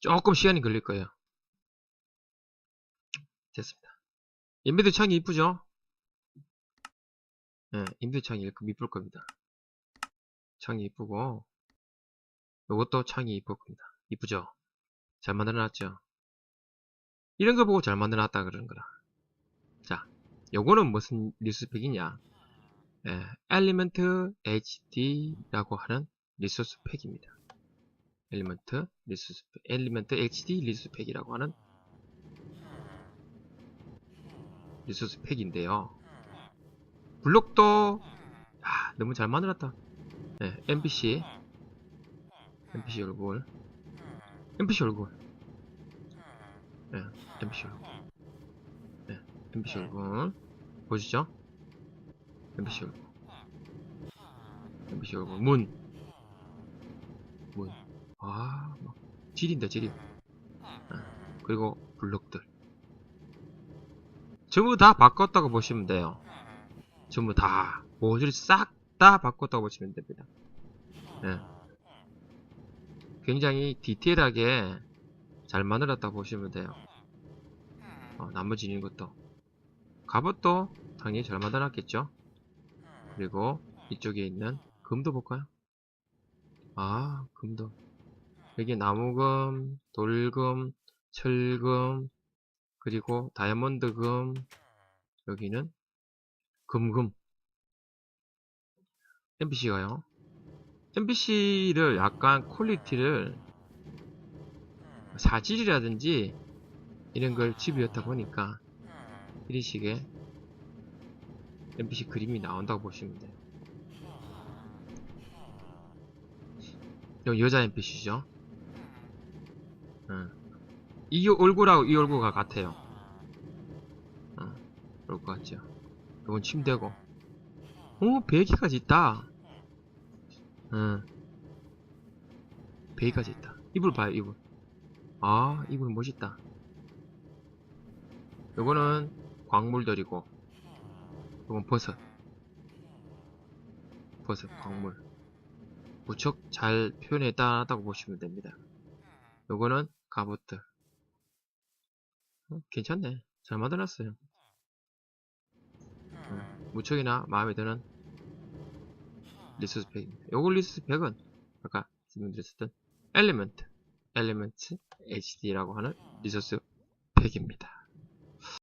조금 시간이 걸릴 거예요. 됐습니다. 인베드 창이 이쁘죠? 예, 인베드 창이 이렇게 이쁠 겁니다. 창이 이쁘고, 요것도 창이 이쁠 겁니다. 이쁘죠? 잘 만들어놨죠? 이런 거 보고 잘 만들어놨다 그러는 거라. 자, 요거는 무슨 리소스팩이냐? 예, 엘리먼트 HD라고 하는 리소스 팩입니다. 엘리먼트 리소스 팩, 엘리먼트 HD 리소스 팩이라고 하는 리소스 팩인데요. 블록도 아, 너무 잘 만들었다. 네, MPC MPC 얼굴 MPC 얼굴 네, MPC 얼굴 네, MPC 얼굴 보시죠? MPC 얼굴 MPC 얼굴 문 문. 아, 막 지린다 지리. 아, 그리고 블록들. 전부 다 바꿨다고 보시면 돼요. 전부 다 모듈 싹다 바꿨다고 보시면 됩니다. 예. 굉장히 디테일하게 잘 만들었다고 보시면 돼요. 어, 나무 지닌 것도. 갑옷도 당연히 잘 만들었겠죠. 그리고 이쪽에 있는 금도 볼까요? 아, 금도. 여기 나무금, 돌금, 철금, 그리고 다이아몬드금, 여기는 금금. NPC가요. NPC를 약간 퀄리티를 사질이라든지 이런 걸 집이었다 보니까 이런 식의 NPC 그림이 나온다고 보시면 돼요. 여자 NPC죠. 응. 이 얼굴하고 이 얼굴과 같아요. 응. 얼굴 같죠. 이건 침대고. 오, 베개까지 있다. 응. 베개까지 있다. 이불 봐요, 이불. 아, 이불 멋있다. 요거는 광물들이고, 요건 버섯. 버섯, 광물. 무척 잘 표현했다고 보시면 됩니다. 요거는 갑옷들. 어, 괜찮네. 잘 만들었어요. 음, 무척이나 마음에 드는 리소스 팩입니다. 요거 리소스 팩은 아까 설명드렸었던 엘리먼트, 엘리먼트 HD라고 하는 리소스 팩입니다.